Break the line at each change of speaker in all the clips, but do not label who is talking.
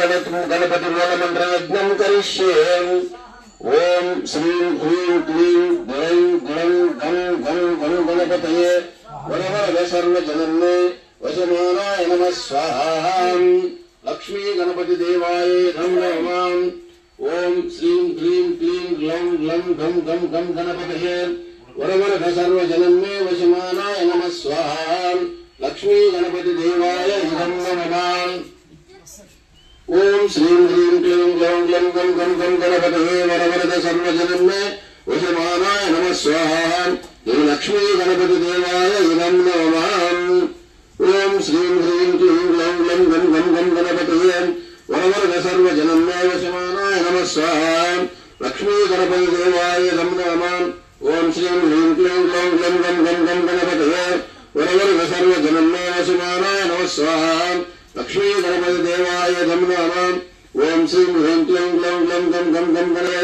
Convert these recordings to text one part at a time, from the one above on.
गणपति गणपतिमूलमन्त्र यज्ञ करिष्ये। ॐ श्री ह्रीं क्लीं गैं गं गं गं नमः स्वाहा। लक्ष्मी गणपति देवाय नम ओं श्री श्रीं क्ली क्लीं ग्लं ग्लं गं गं गं गणपतये नमः स्वाहा। लक्ष्मी गणपति देवाय नम नमाम् ஓம் ஸ்ரீம் ஹ்ரீம் க்ளீம் க்ளௌம் க்ளம் கம் கம் கம் கணபதே வரவரத சர்வஜனன்மே உசமானாய நம ஸ்வாஹாம் ஸ்ரீ லக்ஷ்மி கணபதி தேவாய இனம் நோமாம் ஓம் ஸ்ரீம் ஹ்ரீம் க்ளீம் க்ளௌம் க்ளம் கம் கம் கம் கணபதே வரவரத சர்வஜனன்மே உசமானாய நம ஸ்வாஹாம் லக்ஷ்மி கணபதி தேவாய இனம் நோமாம் ஓம் ஸ்ரீம் ஹ்ரீம் க்ளீம் க்ளௌம் க்ளம் கம் கம் கம் கணபதே வரவரத சர்வஜனன்மே உசமானாய நம ஸ்வாஹாம் லக்ஷ்மீகணபதிதேவாய தம்னாமாம் ஓம் ஸ்ரீம் ஹ்ரம் க்ளம் க்ளம் க்ளம் கம் கம் கம் கணே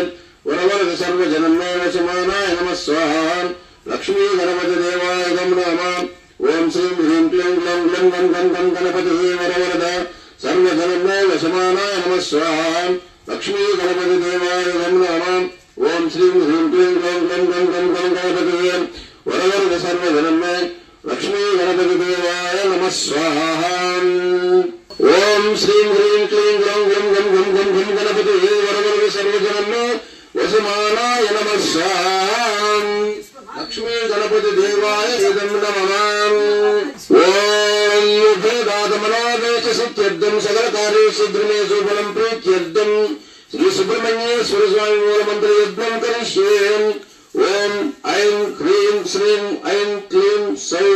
வரவரத சர்வஜனமேன சமானாய நம ஸ்வாஹாம் லக்ஷ்மீகணபதிதேவாய தம்னாமாம் ஓம் ஸ்ரீம் ஹ்ரம் க்ளம் க்ளம் க்ளம் கம் கம் கம் கணபதி வரவரத சர்வஜனமேன சமானாய நம ஸ்வாஹாம் லக்ஷ்மீகணபதிதேவாய தம்னாமாம் ஓம் ஸ்ரீம் ஹ்ரம் க்ளம் க்ளம் க்ளம் கம் கம் கம் கணபதி வரவரத சர்வஜனமே லக்ஷ்மி மாதகுதேவாய நம சுவாஹாம் ஓம் ஸ்ரீம் ஹ்ரீம் க்ளீம் க்ளௌம் கம் கம் கம் கம் கம் கணபதி வரவரவு சர்வஜனம்மா வசுமானாய நம சுவாஹாம் லக்ஷ்மி கணபதி தேவாய இதம் நமமாம் ஓம் உபயதாதமனாதேச்ச சித்தியர்த்தம் சகல காரிய சித்திரமே சுபலம் பிரீத்தியர்த்தம். ஸ்ரீ சுப்பிரமணியேஸ்வர சுவாமி மூல மந்திர யத்னம் ஓம் ஐம் ஹ்ரீம் ஸ்ரீம் ஐம் க்ளீம் சை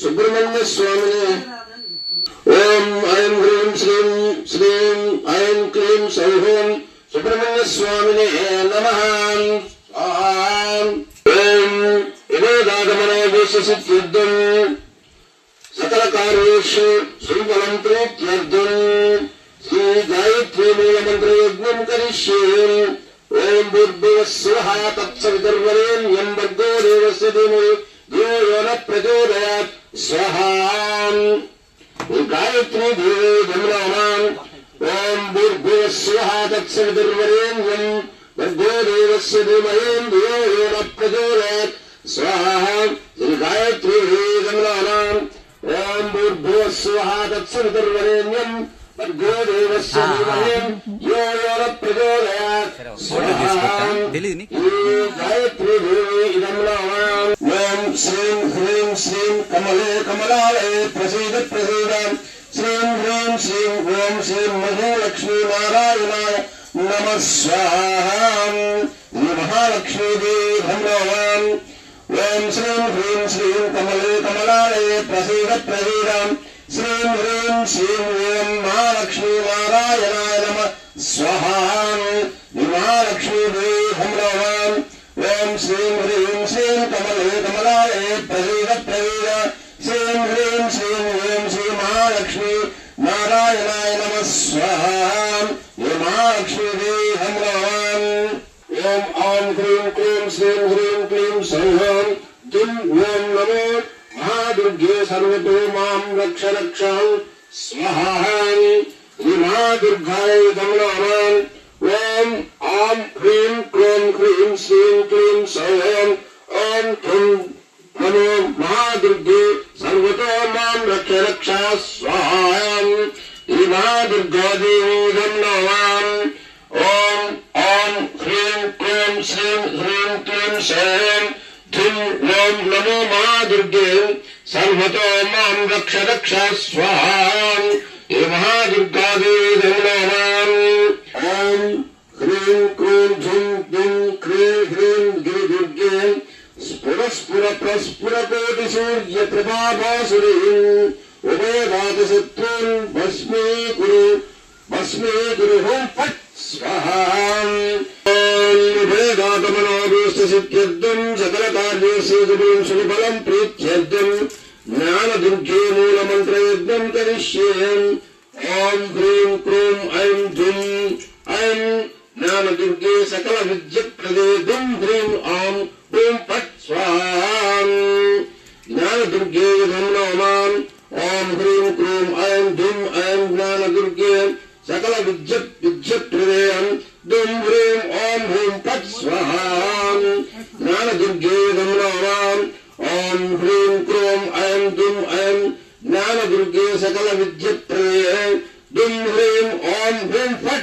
सुब्रह्मण्य स्वामी ओम ऐं ह्रीं श्रीं श्रीं ऐं क्लीं सौहूं सुब्रह्मण्य स्वामिने नमः। ॐ इवेदागमनो विश्वसिद्धिर्दम् सकलकार्येषु श्रीबलं प्रीत्यर्दम् श्रीगायत्रीमूलमन्त्रयज्ञं करिष्ये। ॐ भूर्भुवः स्वः तत्सवितर्वरेण्यं भर्गो देवस्य धीमहि। धियो यो न प्रचोदयात्। காயத்ரி தேவே பிரம்மணானாம் ஓம் துர்கோஸ்வஹா தக்ஷண துர்வரேண்யம் வர்கோ தேவஸ்ய தீமயேம் தியோ யோன பிரச்சோதயத் ஸ்வஹா ஸ்ரீ காயத்ரி தேவே பிரம்மணானாம் ஓம் துர்கோஸ்வஹா ధమ్రామాం ఓం శ్రీం హ్రీం శ్రీం కమలే కమలాలే ప్రసీద ప్రసీద. శ్రీం హ్రీం శ్రీం ఓం శ్రీం మహాలక్ష్మీ నారాయణాయ నమ స్వాహాం. శ్రీ మహాలక్ష్మీ దేవి భ్రమోవాం ఓం శ్రీం హ్రీం శ్రీం కమలే కమలాలే ప్రసీద ప్రసీద. శ్రీం హ్రీం శ్రీం ఓం మహాలక్ష్మీ నారాయణాయ నమ. స్వహాం విమాలక్ష్మీ దేహం ఓం శ్రీం హ్రీం శ్రీం కమలే కమలాలే ప్రసీద ప్రసీద శ్రీం హ్రీం శ్రీం ఓం శ్రీ మహాలక్ష్మీ నారాయణాయ నమ. స్వాహాం విమాలక్ష్మీ దేహం ఓం ఆం హ్రీం క్లీం శ్రీం హ్రీం క్లీం సౌహం. దుం ఓం నమో दुर्गे सर्वतो माँ रक्ष रक्षां स्वाहान् उमा दुर्गाय दमनामान् ॐ, आं ह्रीं, क्रों, ह्रीं, श्रीं, क्लीं सौं ప్రస్ఫురకోటి సూర్య ప్రభాభాసురీ ఉభయదాత శత్రు ఓం భస్మీ కురు భస్మీ కురు ఓం ఫట్ స్వాహా వేదాతమనోదూస్తసిద్ధ్యర్థం సకల కార్యసేతుం సుఫలం ప్రీత్యర్థం జ్ఞాన దుర్గే మూల మంత్రయజ్ఞం కరిష్యేయం ఓం హ్రీం క్రూం ఐం ధుం ఐం జ్ఞాన దుర్గే సకల విద్య ప్రదే దుం హ్రీం ఆం ఓం పట్ त्रयम् दुम् ह्रीम् ॐ ह्रीं तत् स्वाहाम् ज्ञानदुर्गे गमनाम् ॐ ह्रीं क्रोम् अयम् दुम् अयम् ज्ञानदुर्गे सकलविद्यप्रदये दुम् ह्रीं ॐ ह्रीं फट्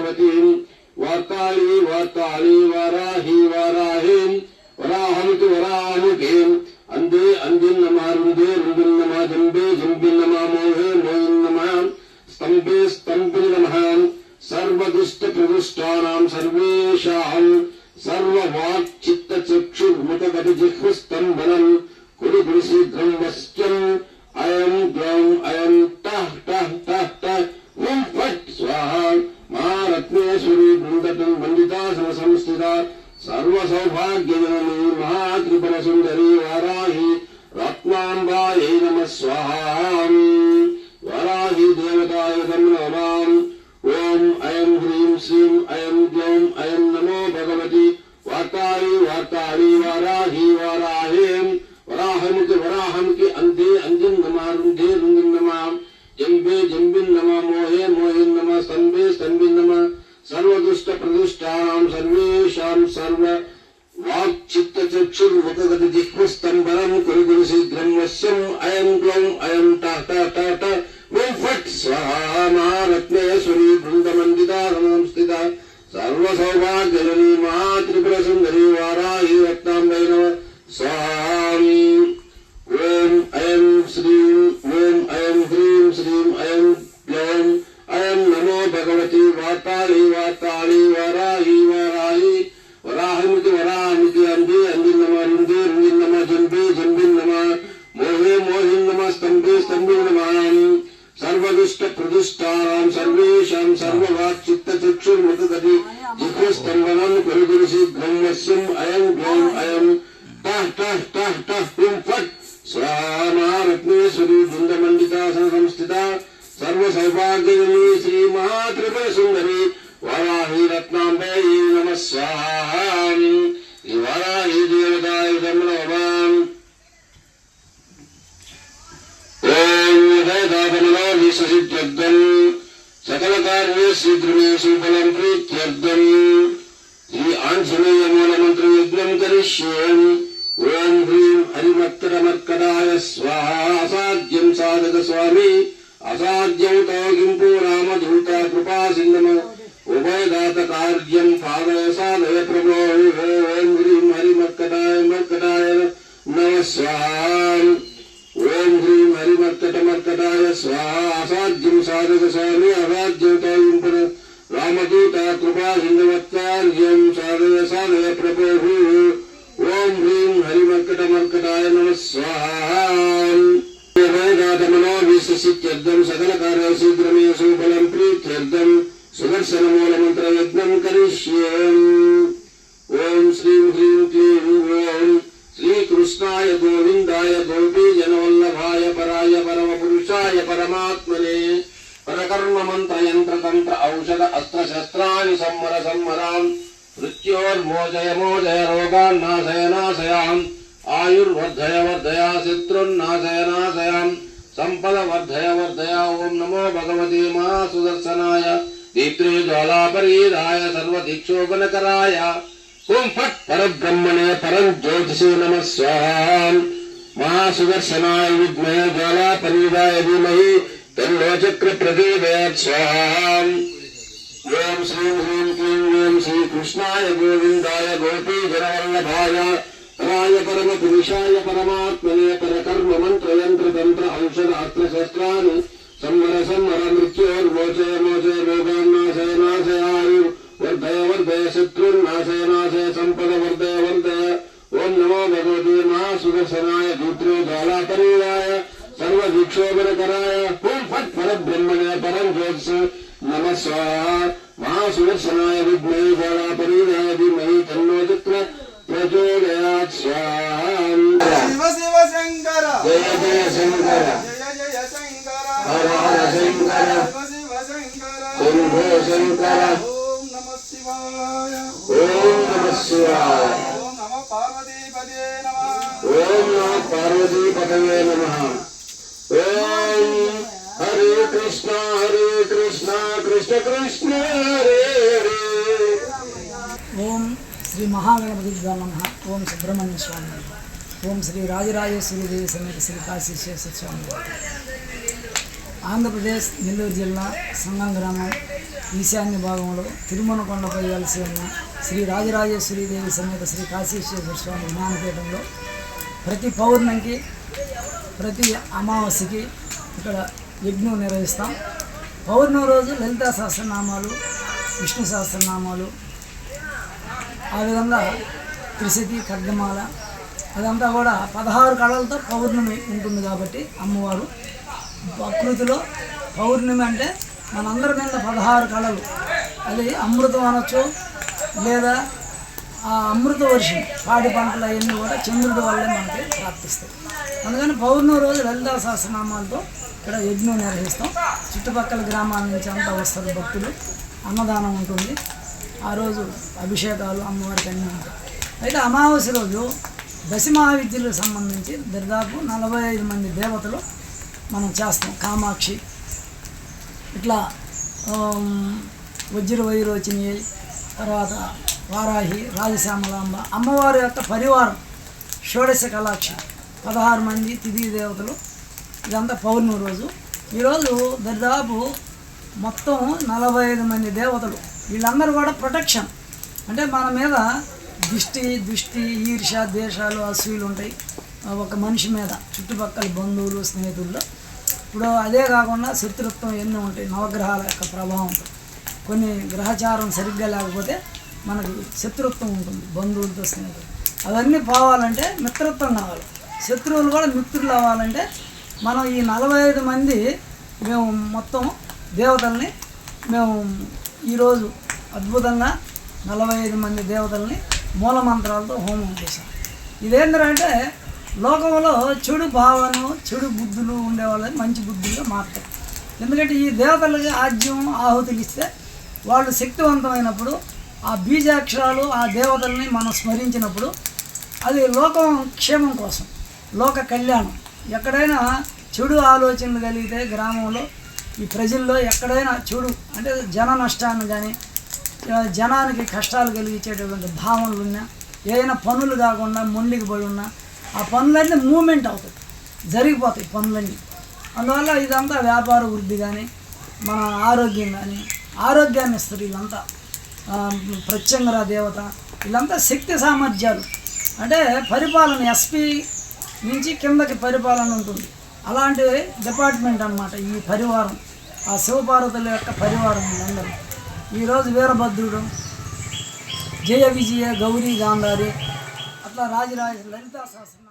నమో భగవతి వార్తాళి వార్తాళి వారాహి వారాహిం వరాహమితి వరాహమికీం అందే అందిన్ నమ రుందే రుందిన్ నమ జంబే జంబిన్ నమ మోహే మోహిన్ నమ స్తంభే స్తంభి నమ సర్వదుష్ట ప్రదుష్టానాం సర్వేషాం సర్వవాక్ చిత్త చక్షుర్ముఖగతి జిహ్వ స్తంభనం కుడి సౌభాగ్యజనని మహాత్రిపుర సుందరి వారాహి రత్నాంబాయై నమ స్వాహాం వరాహి దేవతాయ నమాం ఓం అయం హ్రీం శ్రీం అయం గ్లౌం అయం నమో భగవతి వార్తారి వార్తారి వారాహి వారాహేం వరాహముకి వరాహంకి అందే అందిన్ నమ రుంధే రుంగిన్ నమ జంబే జంబిన్ నమ మోహే మోహిన్ నమ స్తంభే స్తంభిన్ నమ సర్వదుష్ట ప్రదుష్టానాం సర్వేషాం సర్వ వాక్చిత్త చక్షుర్ముఖగతి దిక్కు స్తంభనం కురు గురు శీఘ్రం వశ్యం అయం గ్లౌం అయం టాట టాట ట ఓం ఫట్. స్వాహా మహారత్నేశ్వరి బృందమందిత సంస్థిత సర్వ సౌభాగ్యజనీ మహాత్రిపుర సుందరి వారాహి రత్నాంబైనవ స్వామి चित्तचक्षुर्मृतदपि जिह्वस्तम्भनं कुरु कुरुषि ब्रह्मस्यम् अयम ब्रह्म अयम् टः टः टः टः हुं फट्। स्वाहा महारत्नेश्वरी बृन्दमण्डितासनसंस्थिता सर्वसौभाग्यजनी श्रीमहात्रिपुरसुन्दरी। वाराही रत्नाम्बे नमः स्वाहा वाराही देवतायुधं नमामि ॐ हृदयदातमिनो विश्वसिद्वद्वम् सकलकार्यशीघ्रमेषु फलम् प्रीत्यर्थम् श्री आञ्जनेयमूलमन्त्रयज्ञम् करिष्येम् ॐ ह्रीं हरिमत्तरमर्कटाय स्वाहा असाध्यम् साधकस्वामी असाध्यम् तव किम्पो रामधूता कृपासिन्धम उभयदातकार्यम् पादय साधय प्रभो। ॐ ह्रीं हरिमर्कटाय मर्कटाय स्वाहा। ॐ ह्रीं हरिमर्कटमर्कटाय स्वाहा असाध्यं साधक स्वामी असाध्यतायं पर रामदूता कृपा हिन्दवत्कार्यं साधय साधय प्रभुः ॐ ह्रीं हरिमर्कटमर्कटाय नमः स्वाहा। मनोविशिष्यर्थं सकलकार्य शीघ्रमेव सुफलं प्रीत्यर्थं सुदर्शनमूलमन्त्रयज्ञं करिष्येम् ॐ श्रीं ह्रीं क्लीं ॐ श्रीकृष्णाय गोविन्दाय गोपी परमार्थाय परमपुरुषाय, परमात्मने परकर्म मंत्र यंत्र तंत्र औषध अस्त्र शस्त्राणि सम्मर सम्मरान् मृत्योर्मोचय मोचय रोगान् नाशय नाशयाम् आयुर्वर्धय वर्धया शत्रुन्नाशय नाशयाम् संपद वर्धय वर्धया ओम नमो भगवते महासुदर्शनाय दीप्रे ज्वालापरीराय सर्वदीक्षोपनकराय। कुम्फट् परब्रह्मणे परं ज्योतिषे नमः स्वाहा। माँ सुदर्शनाय विद्महे ज्वाला परिवाय धीमहि तन्नो चक्र प्रचोदयात् स्वाहा। ओम श्रीं ह्रीं क्लीं ॐ श्री कृष्णाय गोविन्दाय गोपीजनवल्लभाय राय परमपुरुषाय परमात्मने परकर्म मंत्र यंत्र तंत्र औषध अस्त्र शस्त्राणि संवर संवर मृत्योर्मोचय मोचय रोगान्नाशय नाशय आयु वर्धय वर्धय शत्रुन्नाशय नाशय संपद वर्धय नवोदीर्मा सुदर्शनाय दूत्रे ज्वालाकरीयाय सर्वविक्षोभनकराय ओम फट परब्रह्मणे परम ज्योतिष नम स्वाहा। महासुदर्शनाय विद्महे ज्वालाकरीयाय धीमहि तन्नो चक्र प्रचोदयात् स्वाहा शिव शिव शंकर जय जय शंकर हर हर शंकर शिव शंकर ओम नमः शिवाय। ओम नमः शिवाय। పార్వతీ పదవే నమ. ఓం హరే కృష్ణ హరే కృష్ణ కృష్ణ కృష్ణ హరే హరే.
ఓం శ్రీ మహాగణపతి నమ. ఓం సుబ్రహ్మణ్య స్వామి ఓం శ్రీ రాజరాజేశ్వరి దేవి సమేత శ్రీ కాశీశ్వర స్వామి ఆంధ్రప్రదేశ్ నెల్లూరు జిల్లా సంగం గ్రామం ఈశాన్య భాగంలో తిరుమల కొండపై వెలిసి ఉన్న శ్రీ రాజరాజేశ్వరి దేవి సమేత శ్రీ కాశీశ్వర స్వామి జ్ఞానపీఠంలో ప్రతి పౌర్ణమికి ప్రతి అమావాస్యకి ఇక్కడ యజ్ఞం నిర్వహిస్తాం. పౌర్ణమి రోజు లలితా సహస్రనామాలు విష్ణు సహస్రనామాలు ఆ విధంగా త్రిశతి ఖడ్గమాల అదంతా కూడా పదహారు కళలతో పౌర్ణమి ఉంటుంది కాబట్టి అమ్మవారు. ప్రకృతిలో పౌర్ణమి అంటే మనందరి మీద పదహారు కళలు. అది అమృతం అనొచ్చు లేదా ఆ అమృత వర్షం పాడి పంటలు అవన్నీ కూడా చంద్రుడి వల్లే మనకి ప్రాప్తిస్తాయి. అందుకని పౌర్ణమి రోజు లలితా సహస్రనామాలతో ఇక్కడ యజ్ఞం నిర్వహిస్తాం. చుట్టుపక్కల గ్రామాల నుంచి అంతా వస్తారు భక్తులు. అన్నదానం ఉంటుంది. ఆ రోజు అభిషేకాలు అమ్మవారికి అన్నీ ఉంటాయి. అయితే అమావాస్య రోజు దశ మహావిద్యలకు సంబంధించి దాదాపు నలభై ఐదు మంది దేవతలు మనం చేస్తాం. కామాక్షి ఇట్లా వజ్ర వైరోచిని తర్వాత వారాహి రాజశ్యామలాంబ అమ్మవారి యొక్క పరివారం షోడశ కళాక్ష పదహారు మంది తిథి దేవతలు. ఇదంతా పౌర్ణమి రోజు. ఈరోజు దరిదాపు మొత్తం నలభై ఐదు మంది దేవతలు. వీళ్ళందరూ కూడా ప్రొటెక్షన్. అంటే మన మీద దిష్టి దృష్టి ఈర్ష ద్వేషాలు అసూయలు ఉంటాయి. ఒక మనిషి మీద చుట్టుపక్కల బంధువులు స్నేహితుల్లో. ఇప్పుడు అదే కాకుండా శత్రుత్వం ఎన్నో ఉంటాయి. నవగ్రహాల యొక్క ప్రభావంతో కొన్ని గ్రహచారం సరిగ్గా లేకపోతే మనకు శత్రుత్వం ఉంటుంది బంధువులతో స్నేహితులు. అవన్నీ పోవాలంటే మిత్రత్వం కావాలి. శత్రువులు కూడా మిత్రులు అవ్వాలంటే మనం ఈ నలభై ఐదు మంది మేము మొత్తం దేవతల్ని మేము ఈరోజు అద్భుతంగా నలభై ఐదు మంది దేవతల్ని మూల మంత్రాలతో హోమం చేశాం. ఇదేంటంటే లోకంలో చెడు భావన చెడు బుద్ధులు ఉండేవాళ్ళని మంచి బుద్ధులుగా మారుతాయి ఎందుకంటే ఈ దేవతలకి ఆజ్యం ఆహుతులు ఇస్తే వాళ్ళు శక్తివంతమైనప్పుడు ఆ బీజాక్షరాలు ఆ దేవతల్ని మనం స్మరించినప్పుడు అది లోకం క్షేమం కోసం లోక కళ్యాణం. ఎక్కడైనా చెడు ఆలోచనలు కలిగితే గ్రామంలో ఈ ప్రజల్లో ఎక్కడైనా చెడు అంటే జన నష్టాన్ని కానీ జనానికి కష్టాలు కలిగించేటటువంటి భావనలు ఉన్నా ఏదైనా పనులు కాకుండా మొండికి పడి ఉన్నా ఆ పనులన్నీ మూమెంట్ అవుతాయి జరిగిపోతాయి పనులన్నీ. అందువల్ల ఇదంతా వ్యాపార వృద్ధి కానీ మన ఆరోగ్యం కానీ ఆరోగ్యాన్ని ఇస్తారు ఇదంతా. ప్రత్యంగర దేవత వీళ్ళంతా శక్తి సామర్థ్యాలు. అంటే పరిపాలన ఎస్పీ నుంచి కిందకి పరిపాలన ఉంటుంది. అలాంటి డిపార్ట్మెంట్ అన్నమాట ఈ పరివారం. ఆ శివపార్వతుల యొక్క పరివారం వీళ్ళందరూ. ఈరోజు వీరభద్రుడు జయ విజయ గౌరీ గాంధారి అట్లా రాజరాజ లలితా శాసనం